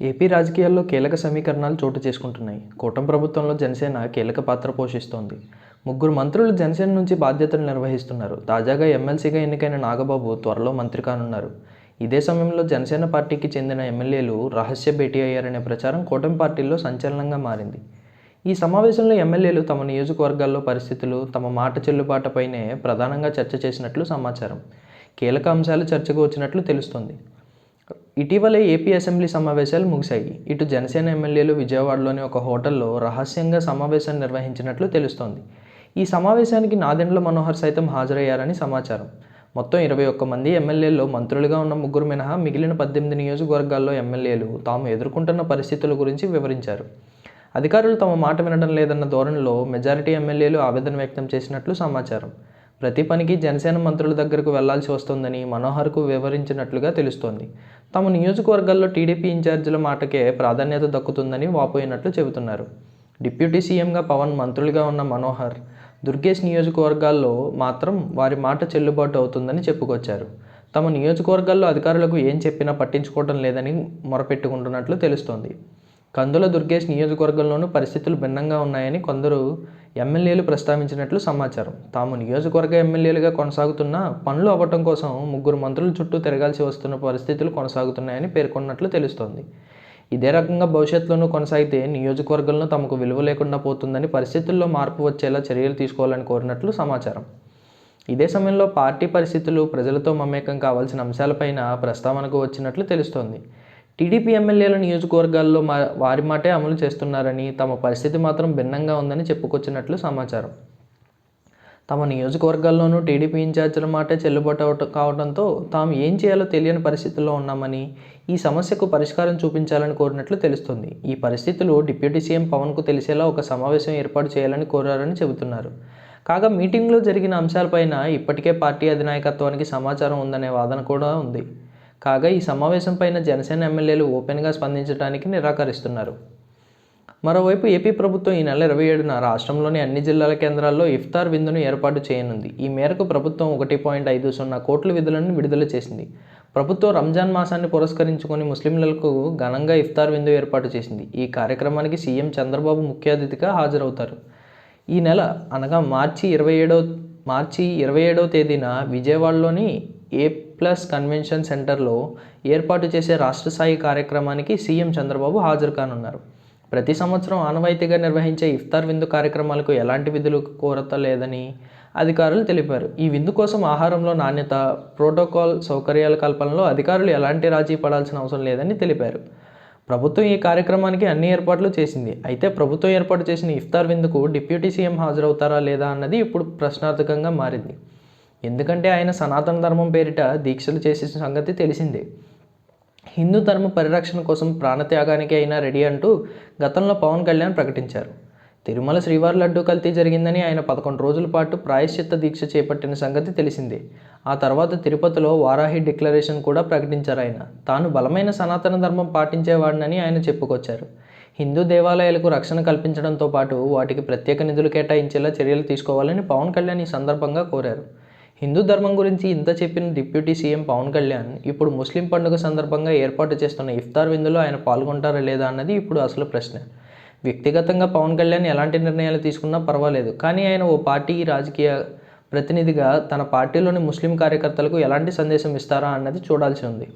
AP రాజకీయాల్లో కీలక సమీకరణాలు చోటు చేసుకుంటున్నాయి. కూటమి ప్రభుత్వంలో జనసేన కీలక పాత్ర పోషిస్తోంది. ముగ్గురు మంత్రులు జనసేన నుంచి బాధ్యతలు నిర్వహిస్తున్నారు. తాజాగా ఎమ్మెల్సీగా ఎన్నికైన నాగబాబు త్వరలో మంత్రి కానున్నారు. ఇదే సమయంలో జనసేన పార్టీకి చెందిన ఎమ్మెల్యేలు రహస్య భేటీ అయ్యారనే ప్రచారం కూటమి పార్టీల్లో సంచలనంగా మారింది. ఈ సమావేశంలో ఎమ్మెల్యేలు తమ నియోజకవర్గాల్లో పరిస్థితులు తమ మాట చెల్లుబాటుపైనే ప్రధానంగా చర్చ చేసినట్లు సమాచారం. కీలక అంశాలు చర్చకు వచ్చినట్లు తెలుస్తోంది. ఇటీవలే ఏపీ అసెంబ్లీ సమావేశాలు ముగిశాయి. ఇటు జనసేన ఎమ్మెల్యేలు విజయవాడలోని ఒక హోటల్లో రహస్యంగా సమావేశం నిర్వహించినట్లు తెలుస్తోంది. ఈ సమావేశానికి నాదెండ్ల మనోహర్ సైతం హాజరయ్యారని సమాచారం. మొత్తం ఇరవై ఒక్క మంది ఎమ్మెల్యేల్లో మంత్రులుగా ఉన్న ముగ్గురు మినహా మిగిలిన పద్దెనిమిది నియోజకవర్గాల్లో ఎమ్మెల్యేలు తాము ఎదుర్కొంటున్న పరిస్థితుల గురించి వివరించారు. అధికారులు తమ మాట వినడం లేదన్న ధోరణిలో మెజారిటీ ఎమ్మెల్యేలు ఆవేదన వ్యక్తం చేసినట్లు సమాచారం. ప్రతి పనికి జనసేన మంత్రుల దగ్గరకు వెళ్ళాల్సి వస్తోందని మనోహర్కు వివరించినట్లుగా తెలుస్తోంది. తమ నియోజకవర్గాల్లో టీడీపీ ఇన్ఛార్జీల మాటకే ప్రాధాన్యత దక్కుతుందని వాపోయినట్లు చెబుతున్నారు. డిప్యూటీ సీఎంగా పవన్ మంత్రులుగా ఉన్న మనోహర్ దుర్గేష్ నియోజకవర్గాల్లో మాత్రం వారి మాట చెల్లుబాటు అవుతుందని చెప్పుకొచ్చారు. తమ నియోజకవర్గాల్లో అధికారులకు ఏం చెప్పినా పట్టించుకోవడం లేదని మొరపెట్టుకుంటున్నట్లు తెలుస్తోంది. కందుల దుర్గేష్ నియోజకవర్గంలోనూ పరిస్థితులు భిన్నంగా ఉన్నాయని కొందరు ఎమ్మెల్యేలు ప్రస్తావించినట్లు సమాచారం. తాము నియోజకవర్గ ఎమ్మెల్యేలుగా కొనసాగుతున్న పనులు అవ్వటం కోసం ముగ్గురు మంత్రుల చుట్టూ తిరగాల్సి వస్తున్న పరిస్థితులు కొనసాగుతున్నాయని పేర్కొన్నట్లు తెలుస్తోంది. ఇదే రకంగా భవిష్యత్తులోనూ కొనసాగితే నియోజకవర్గంలో తమకు విలువ లేకుండా పోతుందని పరిస్థితుల్లో మార్పు వచ్చేలా చర్యలు తీసుకోవాలని కోరినట్లు సమాచారం. ఇదే సమయంలో పార్టీ పరిస్థితులు ప్రజలతో మమేకం కావాల్సిన అంశాలపైన ప్రస్తావనకు వచ్చినట్లు తెలుస్తోంది. టీడీపీ ఎమ్మెల్యేల నియోజకవర్గాల్లో మా వారి మాటే అమలు చేస్తున్నారని తమ పరిస్థితి మాత్రం భిన్నంగా ఉందని చెప్పుకొచ్చినట్లు సమాచారం. తమ నియోజకవర్గాల్లోనూ టీడీపీ ఇన్ఛార్జీల మాటే చెల్లుబాటు అవట కావడంతో తాము ఏం చేయాలో తెలియని పరిస్థితుల్లో ఉన్నామని ఈ సమస్యకు పరిష్కారం చూపించాలని కోరినట్లు తెలుస్తుంది. ఈ పరిస్థితులు డిప్యూటీ సీఎం పవన్కు తెలిసేలా ఒక సమావేశం ఏర్పాటు చేయాలని కోరారని చెబుతున్నారు. కాగా మీటింగ్లో జరిగిన అంశాలపైన ఇప్పటికే పార్టీ అధినాయకత్వానికి సమాచారం ఉందనే వాదన కూడా ఉంది. కాగా ఈ సమావేశం పైన జనసేన ఎమ్మెల్యేలు ఓపెన్గా స్పందించడానికి నిరాకరిస్తున్నారు. మరోవైపు ఏపీ ప్రభుత్వం ఈ నెల ఇరవై ఏడున రాష్ట్రంలోని అన్ని జిల్లాల కేంద్రాల్లో ఇఫ్తార్ విందును ఏర్పాటు చేయనుంది. ఈ మేరకు ప్రభుత్వం ఒకటి పాయింట్ ఐదు సున్నా కోట్ల విధులను విడుదల చేసింది. ప్రభుత్వం రంజాన్ మాసాన్ని పురస్కరించుకొని ముస్లింలకు ఘనంగా ఇఫ్తార్ విందు ఏర్పాటు చేసింది. ఈ కార్యక్రమానికి సీఎం చంద్రబాబు ముఖ్య అతిథిగా హాజరవుతారు. ఈ నెల అనగా మార్చి ఇరవై ఏడవ మార్చి ఇరవై ఏడవ తేదీన విజయవాడలోని ఏ ప్లస్ కన్వెన్షన్ సెంటర్లో ఏర్పాటు చేసే రాష్ట్ర స్థాయి కార్యక్రమానికి సీఎం చంద్రబాబు హాజరు కానున్నారు. ప్రతి సంవత్సరం ఆనవాయితీగా నిర్వహించే ఇఫ్తార్ విందు కార్యక్రమాలకు ఎలాంటి విధులు కోరత లేదని అధికారులు తెలిపారు. ఈ విందు కోసం ఆహారంలో నాణ్యత ప్రోటోకాల్ సౌకర్యాల కల్పనలో అధికారులు ఎలాంటి రాజీ పడాల్సిన అవసరం లేదని తెలిపారు. ప్రభుత్వం ఈ కార్యక్రమానికి అన్ని ఏర్పాట్లు చేసింది. అయితే ప్రభుత్వం ఏర్పాటు చేసిన ఇఫ్తార్ విందుకు డిప్యూటీ సీఎం హాజరవుతారా లేదా అన్నది ఇప్పుడు ప్రశ్నార్థకంగా మారింది. ఎందుకంటే ఆయన సనాతన ధర్మం పేరిట దీక్షలు చేసిన సంగతి తెలిసిందే. హిందూ ధర్మ పరిరక్షణ కోసం ప్రాణత్యాగానికి అయినా రెడీ అంటూ గతంలో పవన్ కళ్యాణ్ ప్రకటించారు. తిరుమల శ్రీవారి లడ్డూ కల్తీ జరిగిందని ఆయన పదకొండు రోజుల పాటు ప్రాయశ్చిత్త దీక్ష చేపట్టిన సంగతి తెలిసిందే. ఆ తర్వాత తిరుపతిలో వారాహి డిక్లరేషన్ కూడా ప్రకటించారు ఆయన. తాను బలమైన సనాతన ధర్మం పాటించేవాడినని ఆయన చెప్పుకొచ్చారు. హిందూ దేవాలయాలకు రక్షణ కల్పించడంతో పాటు వాటికి ప్రత్యేక నిధులు కేటాయించేలా చర్యలు తీసుకోవాలని పవన్ కళ్యాణ్ ఈ సందర్భంగా కోరారు. హిందూ ధర్మం గురించి ఇంత చెప్పిన డిప్యూటీ సీఎం పవన్ కళ్యాణ్ ఇప్పుడు ముస్లిం పండుగ సందర్భంగా ఏర్పాటు చేస్తున్న ఇఫ్తార్ విందులో ఆయన పాల్గొంటారా లేదా అన్నది ఇప్పుడు అసలు ప్రశ్న. వ్యక్తిగతంగా పవన్ కళ్యాణ్ ఎలాంటి నిర్ణయాలు తీసుకున్నా పర్వాలేదు. కానీ ఆయన ఓ పార్టీ రాజకీయ ప్రతినిధిగా తన పార్టీలోని ముస్లిం కార్యకర్తలకు ఎలాంటి సందేశం ఇస్తారా అన్నది చూడాల్సి ఉంది.